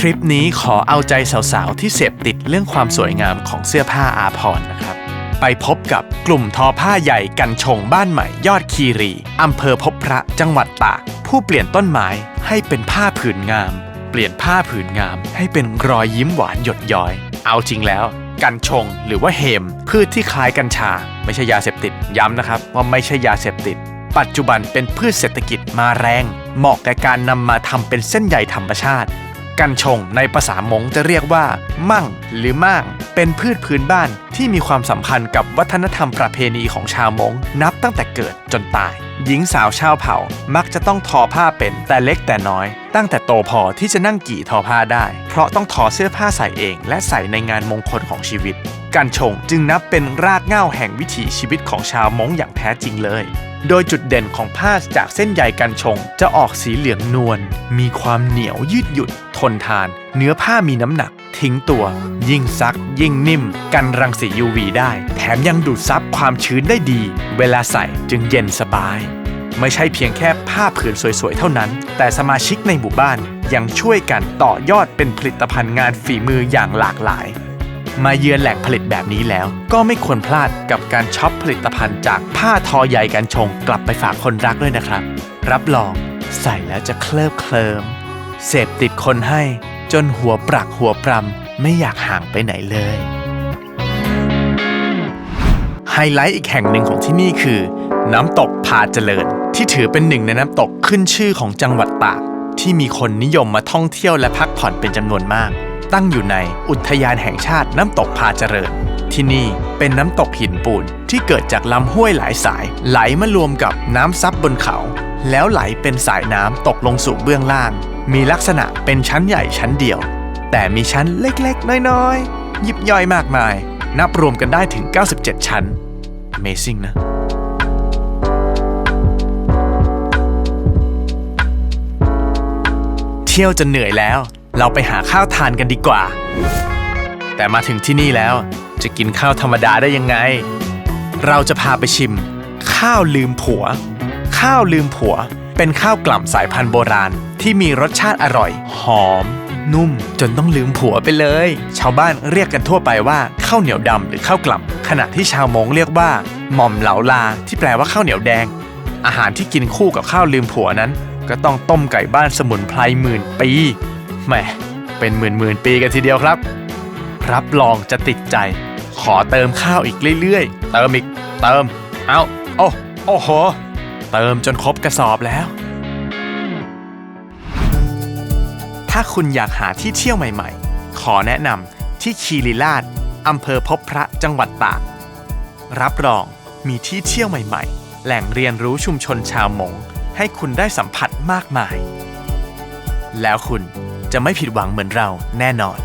ทริปนี้ขอเอาใจสาวๆ ที่เสพติดเรื่องความสวยงามของเสื้อผ้าอาภรนะครับ ไปพบกับกลุ่มทอผ้าใหญ่กันชงบ้านใหม่ยอดคีรีอำเภอพบพระจังหวัดตากผู้เปลี่ยนต้นไม้ให้เป็นผ้าผืนงาม เปลี่ยนผ้าผืนงาม ให้เป็นรอยยิ้มหวานหยดย้อย เอาจริงแล้ว กัญชงหรือว่าเฮม พืชที่คล้ายกัญชา ไม่ใช่ยาเสพติดย้ำนะครับว่าไม่ใช่ยาเสพติด ปัจจุบันเป็นพืชเศรษฐกิจมาแรง เหมาะแก่การนำมาทำเป็นเส้นใยธรรมชาติ กัญชงในภาษามงจะเรียกว่า มั่ง หรือม่าง เป็นพืชพื้นบ้านที่มีความสัมพันธ์กับวัฒนธรรมประเพณีของชาวมงนับตั้งแต่เกิดจนตาย หญิงสาวชาวเผ่ามักจะต้องทอผ้าเป็นแต่เล็กแต่น้อย ตั้งแต่โตพอที่จะนั่งกี่ทอผ้าได้ เพราะต้องทอเสื้อผ้าใส่เอง และใส่ในงานมงคลของชีวิตกัญชงจึงนับเป็นรากเหง้าแห่งวิถีชีวิตของชาวมงอย่างแท้จริงเลย โดยจุดเด่นของผ้าจากเส้นใยกันชง จะออกสีเหลืองนวล มีความเหนียวยืดหยุ่น ทนทาน เนื้อผ้ามีน้ำหนัก ทิ้งตัว ยิ่งซัก ยิ่งนิ่ม กันรังสี UV ได้ แถมยังดูดซับความชื้นได้ดี เวลาใส่จึงเย็นสบาย ไม่ใช่เพียงแค่ผ้าผืนสวยๆ เท่านั้น แต่สมาชิกในหมู่บ้านยังช่วยกันต่อยอดเป็นผลิตภัณฑ์งานฝีมืออย่างหลากหลาย มาเยือนแหล่งผลิตแบบนี้แล้ว ก็ไม่ควรพลาดกับการช็อปผลิตภัณฑ์จากผ้าทอใยกันชงกลับไปฝากคนรักด้วยนะครับ รับรองใส่แล้วจะเคลิบเคลิมเสพติดคนให้จนหัวปรักหัวปรำไม่อยากห่างไปไหนเลย ไฮไลท์อีกแห่งหนึ่งของที่นี่คือ น้ำตกพาเจริญ ที่ถือเป็นหนึ่งในน้ำตกขึ้นชื่อของจังหวัดตากที่มีคนนิยมมาท่องเที่ยวและพักผ่อนเป็นจำนวนมาก ตั้งอยู่ในอุทยานแห่งชาติน้ำตกพาเจริญ ที่นี่เป็นน้ำตกหินปูนที่เกิดจากลำห้วยหลายสาย ไหลมารวมกับน้ำซับบนเขา แล้วไหลเป็นสายน้ำตกลงสู่เบื้องล่าง มีลักษณะเป็นชั้นใหญ่ชั้นเดียว แต่มีชั้นเล็กๆ น้อยๆ ยิบย่อยมากมาย นับรวมกันได้ถึง 97 ชั้น Amazing นะเที่ยวจนเหนื่อยแล้ว เราไปหาข้าวทานกันดีกว่า แต่มาถึงที่นี่แล้วจะกินข้าวธรรมดาได้ยังไง เราจะพาไปชิม ข้าวลืมผัว ข้าวลืมผัว เป็นข้าวกล่ำสายพันธุ์โบราณที่มีรสชาติอร่อย หอม นุ่ม จนต้องลืมผัวไปเลย ชาวบ้านเรียกกันทั่วไปว่าข้าวเหนียวดำหรือข้าวกล่ำขณะที่ชาวมงเรียกว่าหม่อมเหลาลาที่แปลว่าข้าวเหนียวแดง อาหารที่กินคู่กับข้าวลืมผัวนั้น ก็ต้องต้มไก่บ้านสมุนไพรหมื่นปี แหมเป็นหมื่นหมื่นปีกันทีเดียวครับ รับรองจะติดใจ ขอเติมข้าวอีกเรื่อยๆ เติมอีก เติม เอาโอ้โอ้โห เติมจนครบกระสอบแล้ว ถ้าคุณอยากหาที่เที่ยวใหม่ๆ ขอแนะนำที่คีรีลาดอำเภอพบพระจังหวัดตากรับรองมีที่เที่ยวใหม่ๆ แหล่งเรียนรู้ชุมชนชาวมงให้คุณได้สัมผัสมากมาย แล้วคุณ จะไม่ผิดหวังเหมือนเราแน่นอน